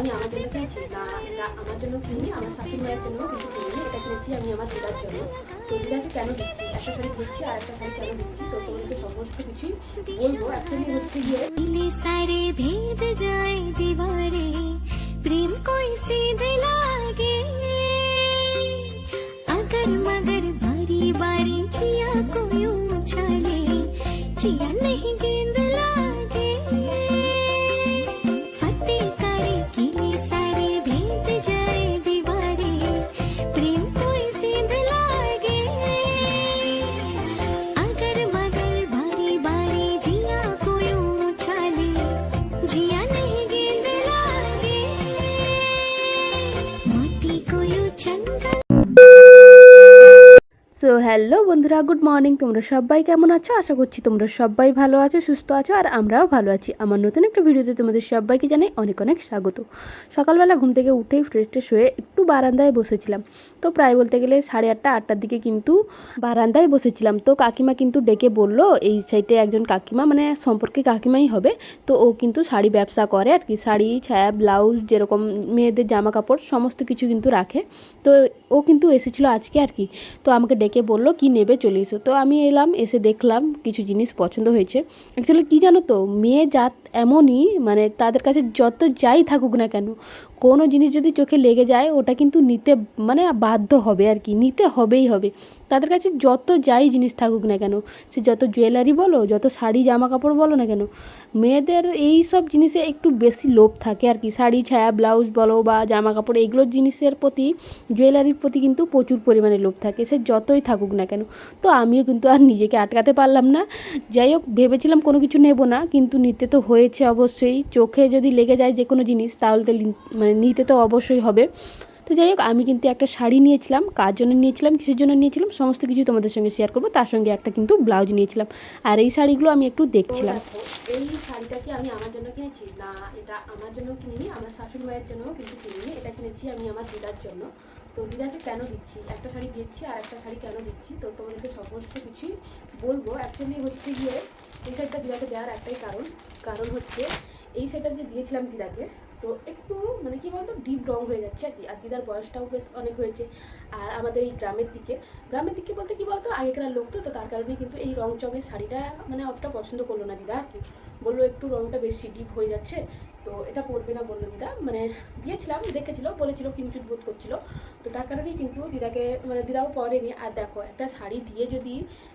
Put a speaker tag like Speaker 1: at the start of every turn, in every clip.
Speaker 1: আমি আমার জন্য কিনেছি আমার জন্য কিনি আমার শাশুড়ি মায়ের জন্য কিছু কিনি এটা কিনেছি আমি আমার দিদার জন্য। তো দিদাকে কেন দিচ্ছি একটা শাড়ি দিচ্ছি আর একটা শাড়ি কেন দিচ্ছি তো সমস্ত কিছুই বলব। হচ্ছে গিয়ে
Speaker 2: ভেদ যায় দিবারে, প্রেম কই
Speaker 3: সিধলা হ্যালো বন্ধুরা, গুড মর্নিং। তোমরা সবাই কেমন আছো? আশা করছি তোমরা সবাই ভালো আছো, সুস্থ আছো, আর আমরাও ভালো আছি। আমার নতুন একটা ভিডিওতে তোমাদের সবাইকে জানাই অনেক অনেক স্বাগত। সকালবেলা ঘুম থেকে উঠেই ফ্রেশ ট্রেশ হয়ে একটু বারান্দায় বসেছিলাম। তো প্রায় বলতে গেলে সাড়ে আটটা, আটটার দিকে কিন্তু বারান্দায় বসেছিলাম। তো কাকিমা কিন্তু ডেকে বলল, এই সাইডে একজন কাকিমা মানে সম্পর্কে কাকিমাই হবে। তো ও কিন্তু শাড়ি ব্যবসা করে আর কি, শাড়ি ছায়া ব্লাউজ, যেরকম মেয়েদের জামা কাপড় সমস্ত কিছু কিন্তু রাখে। তো ও কিন্তু এসেছিল আজকে আর কি। তো আমাকে ডেকে বলল কি নেবে চলে এসো। তো আমি এলাম, এসে দেখলাম কিছু জিনিস পছন্দ হয়েছে। অ্যাকচুয়ালি কী জানো তো, মেয়ে জাত এমনই মানে তাদের কাছে যত যাই থাকুক না কেন, কোনো জিনিস যদি চোখে লেগে যায়, ওটা কিন্তু নিতে মানে বাধ্য হবে আর কি, নিতে হবেই হবে। তাদের কাছে যত যাই জিনিস থাকুক না কেন, সে যত জুয়েলারি বলো, যত শাড়ি জামা কাপড় বলো না কেন, মেয়েদের এই সব জিনিসে একটু বেশি লোভ থাকে আর কি। শাড়ি, ছায়া ব্লাউজ বলো বা জামা কাপড় এগুলো জিনিসের প্রতি জুয়েলারির প্রতি কিন্তু প্রচুর পরিমাণে লোভ থাকে, সে যতই থাকুক না কেন। তো আমিও কিন্তু আর নিজেকে আটকাতে পারলাম না। যাই হোক, ভেবেছিলাম কোনো কিছু নেব না, কিন্তু নিতে তো হয়েছে অবশ্যই। চোখে যদি লেগে যায় যে কোনো জিনিস, তাহলে তো মানে নিতে তো অবশ্যই হবে। তো যাই হোক, আমি কিন্তু একটা শাড়ি নিয়েছিলাম, কার জন্য নিয়েছিলাম, কিসের জন্য নিয়েছিলাম, সমস্ত কিছু তোমাদের সঙ্গে শেয়ার করব। তার সঙ্গে একটা কিন্তু ব্লাউজ নিয়েছিলাম। আর এই শাড়িগুলো আমি একটু দেখছিলাম।
Speaker 1: এই শাড়িটা কি আমি আমার জন্য কিনেছি। না, এটা আমার জন্য কিনিনি, আমার শাশুড়ি মায়ের জন্য কিন্তু কিনিনি। এটা কিনেছি আমি আমার দিদার জন্য। তো দিদাকে কেন দিচ্ছি? একটা শাড়ি দিচ্ছি আর একটা শাড়ি কেন দিচ্ছি? তো তোমাদেরকে সমস্ত কিছুই বলব। অ্যাকচুয়ালি হচ্ছে গিয়ে এই শাড়িটা দিদাকে দেওয়ার একটাই কারণ। কারণ হচ্ছে এই শাড়িটা যে দিয়েছিলাম দিদাকে, তো একটু মানে কি বলতো ডিপ রং হয়ে যাচ্ছে আর কি। আর দিদার বয়সটাও বেশ অনেক হয়েছে। আর আমাদের এই গ্রামের দিকে গ্রামের দিকে বলতে কি বলতো, আগেকার লোক তো তো তার কারণে কিন্তু এই রং চঙের শাড়িটা মানে অতটা পছন্দ করল না দিদা আর কি। বলল, একটু রংটা বেশি ডিপ হয়ে যাচ্ছে। তো এটা পরবে না বলল দিদা। মানে দিয়েছিলাম, দেখেছিল, বলেছিল কিঞ্চুট বোধ করছিল। তো তার কারণেই কিন্তু দিদাকে মানে দিদাও পরেনি আর দেখো, একটা শাড়ি দিয়ে যদি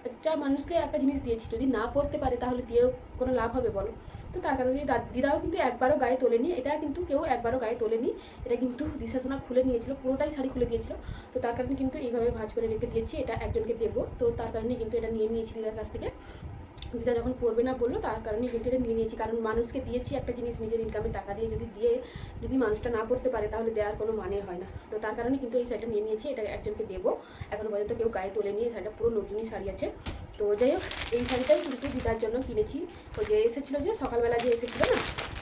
Speaker 1: একটা মানুষকে একটা জিনিস দিয়েছি, যদি না পরতে পারে, তাহলে দিয়েও কোনো লাভ হবে বলো? তো তার কারণে দিদাও কিন্তু একবারও গায়ে তোলেনি। এটা কিন্তু কেউ একবারও গায়ে তোলেনি। এটা কিন্তু দিশা সোনা খুলে নিয়েছিল, পুরোটাই শাড়ি খুলে দিয়েছিল। তো তার কারণে কিন্তু এইভাবে ভাঁজ করে রেখে দিয়েছি। এটা একজনকে দেবো। তো তার কারণে কিন্তু এটা নিয়ে নিয়েছি দিদার কাছ থেকে। দিদা যখন করবে না বলল, তার কারণে এটা নিয়ে নিয়েছি। কারণ মানুষকে দিয়েছি একটা জিনিস, নিজের ইনকামের টাকা দিয়ে যদি দিয়ে যদি মানুষটা না পড়তে পারে, তাহলে দেওয়ার কোনো মানে হয় না। তো তার কারণে কিন্তু এই শাড়িটা নিয়ে নিয়েছি, এটা একজনকে দেবো। এখনও পর্যন্ত কেউ গায়ে তোলে নিয়ে শাড়িটা পুরো নতুনই শাড়ি আছে। তো যাই হোক, এই শাড়িটাই কিন্তু দিদার জন্য কিনেছি। ওই যে এসেছিল যে, সকালবেলা যে এসেছিল না,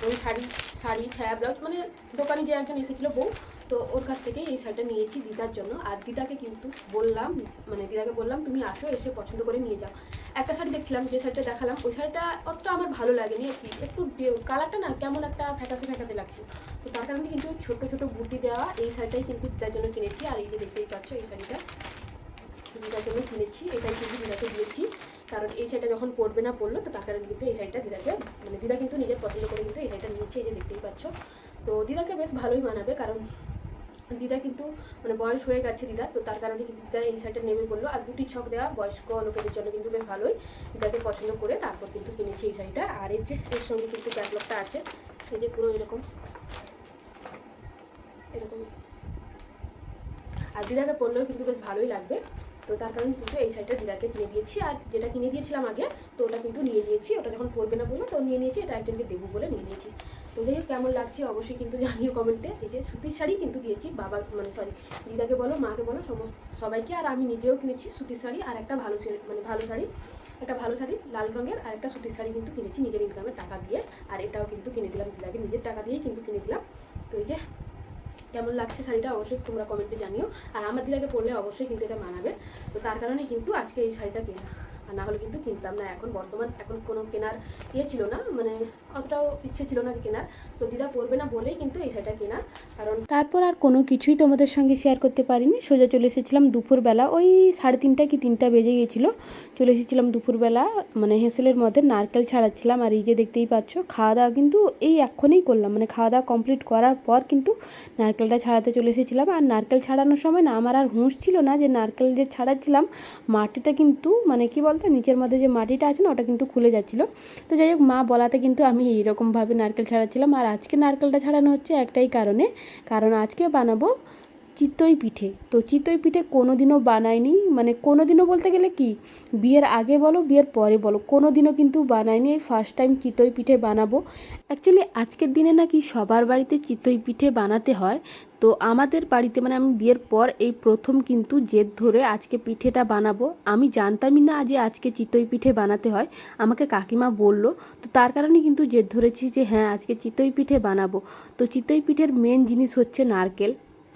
Speaker 1: ওই শাড়ি শাড়ি, ছায়া ব্লাউজ মানে দোকানে যে একজন এসেছিল বউ, তো ওর কাছ থেকে এই শাড়িটা নিয়েছি দিদার জন্য। আর দিদাকে কিন্তু বললাম মানে দিদাকে বললাম, তুমি আসো, এসে পছন্দ করে নিয়ে যাও। একটা শাড়ি দেখছিলাম, যে শাড়িটা দেখালাম, ওই শাড়িটা অতটা আমার ভালো লাগেনি আর কি। একটু কালারটা না কেমন একটা ফ্যাকাসে ফ্যাকাসে লাগছে। তো তার কারণে কিন্তু ছোটো ছোটো বুটি দেওয়া এই শাড়িটাই কিন্তু দিদার জন্য কিনেছি। আর এই যে দেখতেই পাচ্ছ, এই শাড়িটা দিদার জন্য কিনেছি। এটাই কিন্তু দিদাকে দিয়েছি। কারণ এই শাড়িটা যখন পরবে না পরলো, তো তার কারণে কিন্তু এই শাড়িটা দিদাকে মানে দিদা কিন্তু নিজের পছন্দ করে কিন্তু এই শাড়িটা নিয়েছে, এই যে দেখতেই পাচ্ছ। তো দিদাকে বেশ ভালোই মানাবে, কারণ দিদা কিন্তু মানে বয়স হয়ে গেছে দিদা, তো তার কারণে কিন্তু দিদা এই শাড়িটা নেবে বলল। আর দুটি ছক দেওয়া বয়স্ক লোকেদের জন্য কিন্তু বেশ ভালোই। দিদাকে পছন্দ করে তারপর কিন্তু কিনেছি এই শাড়িটা। আর এর যে এর সঙ্গে কিন্তু ব্যাকলগটা আছে, এই যে পুরো এরকম। এরকম। আর দিদাকে পরলেও কিন্তু বেশ ভালোই লাগবে। তো তার কারণে কিন্তু এই শাড়িটা দিদাকে কিনে দিয়েছি। আর যেটা কিনে দিয়েছিলাম আগে, তো ওটা কিন্তু নিয়ে নিয়েছি। ওটা যখন পরবে না বলল, তো নিয়ে নিয়েছি। এটা একজনকে দেবো বলে নিয়ে নিয়েছি। তো যাই হোক, কেমন লাগছে অবশ্যই কিন্তু জানিও কমেন্টে এই যে সুতির শাড়ি কিন্তু দিয়েছি, বাবা মানে সরি দিদাকে বলো, মাকে বলো, সমস্ত, সবাইকে। আর আমি নিজেও কিনেছি সুতির শাড়ি, আর একটা ভালো মানে ভালো শাড়ি, একটা ভালো শাড়ি, লাল রঙের, আর একটা সুতির শাড়ি কিন্তু কিনেছি নিজের ইনকামের টাকা দিয়ে। আর এটাও কিন্তু কিনে দিলাম, দিদাকে নিজের টাকা দিয়েই কিন্তু কিনে দিলাম। তো এই যে, কেমন লাগছে শাড়িটা অবশ্যই তোমরা কমেন্টে জানিও। আর আমার দিদাকে পরলে অবশ্যই কিন্তু এটা মানাবে। তো তার কারণে কিন্তু আজকে এই শাড়িটা কেনা আর
Speaker 4: না হলে কিন্তু কিনতাম না। এখন বর্তমান এখন কোনো কেনার ইয়ে ছিল না মানে অতটাও ইচ্ছে ছিল না কেনার। তো দিদা পরবে না বলেই কিন্তু এই শাড়িটা কেনা। কারণ
Speaker 1: তারপর আর কোনো কিছুই তোমাদের সঙ্গে শেয়ার করতে পারিনি। সোজা চলে এসেছিলাম দুপুরবেলা। ওই সাড়ে তিনটা কি তিনটা বেজে গিয়েছিল। চলে এসেছিলাম দুপুরবেলা মানে হেসেলের মধ্যে নারকেল ছাড়াচ্ছিলাম। আর এই যে দেখতেই পাচ্ছ খাওয়া দাওয়া কিন্তু এই এক্ষণেই করলাম। মানে খাওয়া দাওয়া কমপ্লিট করার পর কিন্তু নারকেলটা ছাড়াতে চলে এসেছিলাম। আর নারকেল ছাড়ানোর সময় না আমার আর হুঁশ ছিল না যে নারকেল যে ছাড়াচ্ছিলাম, মাটিটা কিন্তু মানে কি বলতো নিচের মধ্যে যে মাটিটা আছে না, ওটা কিন্তু খুলে যাচ্ছিল। তো যাই হোক, মা বলাতে কিন্তু আমি এইরকমভাবে নারকেল ছাড়াচ্ছিলাম। আর আজকে নারকেলটা ছাড়ানো হচ্ছে একটাই কারণে। কারণ আজকে বানাবো চিতই পিঠে। তো চিতই পিঠে কোনো দিনও বানাইনি মানে কোনো দিনও বলতে গেলে কি, বিয়ের আগে বলো, বিয়ের পরে বলো কোনো দিনও কিন্তু বানাইনি এই ফার্স্ট টাইম চিতই পিঠে বানাবো। অ্যাকচুয়ালি আজকের দিনে নাকি সবার বাড়িতে চিতই পিঠে বানাতে হয়। তো আমাদের বাড়িতে মানে আমি বিয়ের পর এই প্রথম কিন্তু জেদ ধরে আজকে পিঠেটা বানাবো। আমি জানতামই না যে আজকে চিতই পিঠে বানাতে হয়। আমাকে কাকিমা বলল। তো তার কারণে কিন্তু জেদ ধরেছি যে হ্যাঁ আজকে চিতই পিঠে বানাবো। তো চিতই পিঠের মেন জিনিস হচ্ছে নারকেল।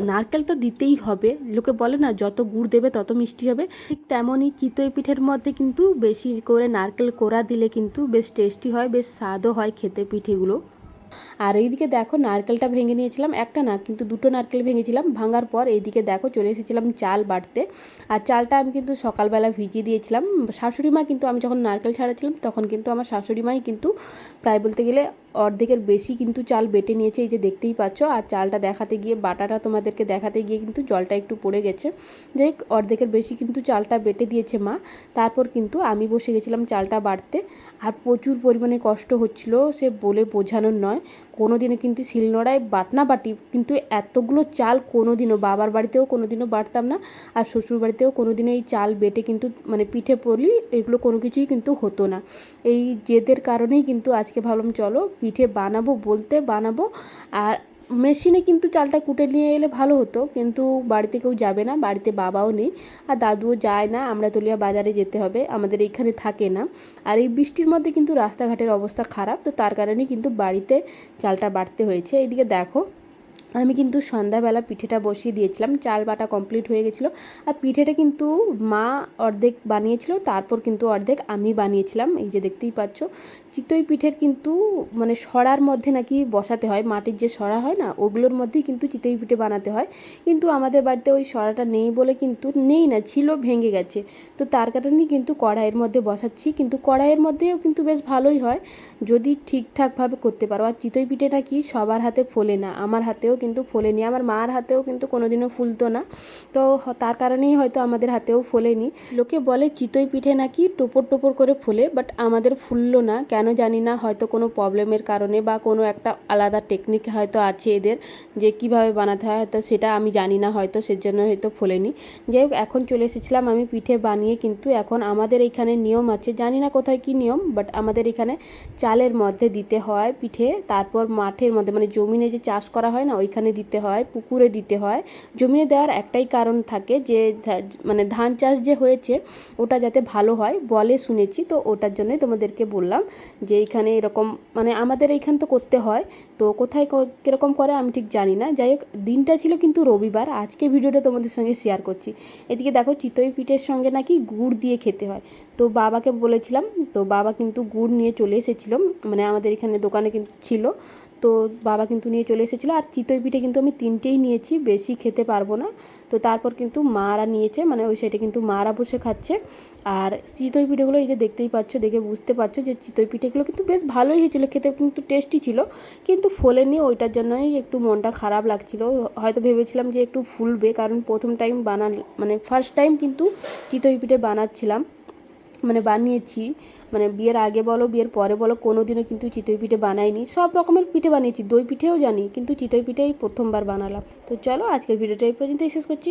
Speaker 1: নারকেল তো দিতেই হবে। লোকে বলে না, যত গুড় দেবে তত মিষ্টি হবে। ঠিক তেমনই চিতই পিঠের মধ্যে কিন্তু বেশি করে নারকেল কোড়া দিলে কিন্তু বেশ টেস্টি হয়, বেশ স্বাদও হয় খেতে পিঠেগুলো। আর এইদিকে দেখো নারকেলটা ভেঙে নিয়েছিলাম একটা না, কিন্তু দুটো নারকেল ভেঙেছিলাম। ভাঙার পর এইদিকে দেখো চলে এসেছিলাম চাল বাটতে। আর চালটা আমি কিন্তু সকালবেলা ভিজিয়ে দিয়েছিলাম। শাশুড়ি মা কিন্তু, আমি যখন নারকেল ছাড়াচ্ছিলাম তখন কিন্তু আমার শাশুড়ি মাই কিন্তু প্রায় বলতে গেলে অর্ধেকের বেশি কিন্তু চাল বেটে নিয়েছে এই যে দেখতেই পাচ্ছ। আর চালটা দেখাতে গিয়ে বাটাটা তোমাদেরকে দেখাতে গিয়ে কিন্তু জলটা একটু পড়ে গেছে। হোক, অর্ধেকের বেশি কিন্তু চালটা বেটে দিয়েছে মা। তারপর কিন্তু আমি বসে গেছিলাম চালটা বাটতে আর প্রচুর পরিমাণে কষ্ট হচ্ছিল সে বলে বোঝানোর নয়। কোনো দিনও কিন্তু শিলনোড়ায় বাটনা বাটি কিন্তু এতগুলো চাল কোনো দিনও বাবার বাড়িতেও কোনো দিনও বাটতাম না। আর শ্বশুর বাড়িতেও কোনো দিনও এই চাল বেটে কিন্তু মানে পিঠে পড়লি এগুলো কোনো কিছুই কিন্তু হতো না। এই জেদের কারণেই কিন্তু আজকে ভাবলাম চলো পিঠে বানাবো বলতে বানাবো। আর মেশিনে কিন্তু চালটা কুটে নিয়ে এলে ভালো হতো, কিন্তু বাড়িতে কেউ যাবে না, বাড়িতে বাবাও নেই। আর দাদুও যায় না আমরা তলিয়া বাজারে যেতে হবে, আমাদের এইখানে থাকে না। আর এই বৃষ্টির মধ্যে কিন্তু রাস্তাঘাটের অবস্থা খারাপ, তো তার কারণেই কিন্তু বাড়িতে চালটা বাড়তে হয়েছে। এইদিকে দেখো আমি কিন্তু সন্ধ্যাবেলা পিঠেটা বসিয়ে দিয়েছিলাম, চাল বাটা কমপ্লিট হয়ে গেছিল। আর পিঠেটা কিন্তু মা অর্ধেক বানিয়েছিল, তারপর কিন্তু অর্ধেক আমি বানিয়েছিলাম। এই যে দেখতেই পাচ্ছ, চিতই পিঠের কিন্তু মানে সরার মধ্যে নাকি বসাতে হয়, মাটির যে সরা হয় না, ওগুলোর মধ্যেই কিন্তু চিতই পিঠে বানাতে হয়। কিন্তু আমাদের বাড়িতে ওই সরাটা নেই বলে কিন্তু নেই না, ছিল, ভেঙে গেছে। তো তার কারণেই কিন্তু কড়াইয়ের মধ্যে বসাচ্ছি, কিন্তু কড়াইয়ের মধ্যেও কিন্তু বেশ ভালোই হয়। যদি ঠিকঠাকভাবে করতে পারো, আর চিতই পিঠেটা কি সবার হাতে ফোলে না, আমার হাতেও কিন্তু ফোলেনি। আমার মার হাতেও কিন্তু কোনোদিনও ফুলতো না। তো তার কারণেই হয়তো আমাদের হাতেও ফোলেনি। লোকে বলে চিতই পিঠে নাকি টোপর টোপর করে ফোলে বাট আমাদের ফুললো না। কেন জানি না, হয়তো কোনো প্রবলেমের কারণে বা কোনো একটা আলাদা টেকনিক হয়তো আছে এদের যে কীভাবে বানাতে হয়, হয়তো সেটা আমি জানি না, হয়তো সেজন্য হয়তো ফোলেনি। যাই হোক এখন চলে এসেছিলাম আমি পিঠে বানিয়ে, কিন্তু এখন আমাদের এইখানে নিয়ম আছে, জানি না কোথায় কি নিয়ম বাট আমাদের এখানে চালের মধ্যে দিতে হয় পিঠে, তারপর মাঠের মধ্যে মানে জমিনে যে চাষ করা হয় না ওইখানে দিতে হয়, পুকুরে দিতে হয়। জমিনে দেওয়ার একটাই কারণ থাকে যে মানে ধান চাষ যে হয়েছে, ওটা যাতে ভালো হয়, বলে শুনেছি। তো ওটার জন্যই তোমাদেরকে বললাম যে এইখানে এরকম মানে আমাদের এইখান তো করতে হয়। তো কোথায় কীরকম করে আমি ঠিক জানি না। যাই হোক, দিনটা ছিল কিন্তু রবিবার। আজকে ভিডিওটা তোমাদের সঙ্গে শেয়ার করছি। এদিকে দেখো, চিতই পিঠের সঙ্গে নাকি গুড় দিয়ে খেতে হয়। তো বাবাকে বলেছিলাম, তো বাবা কিন্তু গুড় নিয়ে চলে এসেছিল। মানে আমাদের এখানে দোকানে কিন্তু ছিল। তো বাবা কিন্তু নিয়ে চলে এসেছিল আর চিতই পিঠে কিন্তু আমি তিনটেই নিয়েছি, বেশি খেতে পারব না। তো তারপর কিন্তু মারা নিয়েছে মানে ওই সাইডে কিন্তু মারা বসে খাচ্ছে। আর চিতই পিঠেগুলো এই যে দেখতেই পাচ্ছ, দেখে বুঝতে পারছ যে চিতই পিঠেগুলো কিন্তু বেশ ভালোই হয়েছিল, খেতে কিন্তু টেস্টি ছিল। কিন্তু ফোলেনি, ওইটার জন্যই একটু মনটা খারাপ লাগছিল। হয়তো ভেবেছিলাম যে একটু ফুলবে, কারণ প্রথম টাইম বানান মানে ফার্স্ট টাইম কিন্তু চিতই পিঠে বানাচ্ছিলাম। মানে বানিয়েছি। মানে বিয়ের আগে বলো, বিয়ের পরে বলো কোনো দিনও কিন্তু চিতই পিঠে বানাইনি। সব রকমের পিঠে বানিয়েছি, দই পিঠেও জানি, কিন্তু চিতই পিঠেই প্রথমবার বানালাম। তো চলো আজকের ভিডিওটা এই পর্যন্তই, শেষ করছি।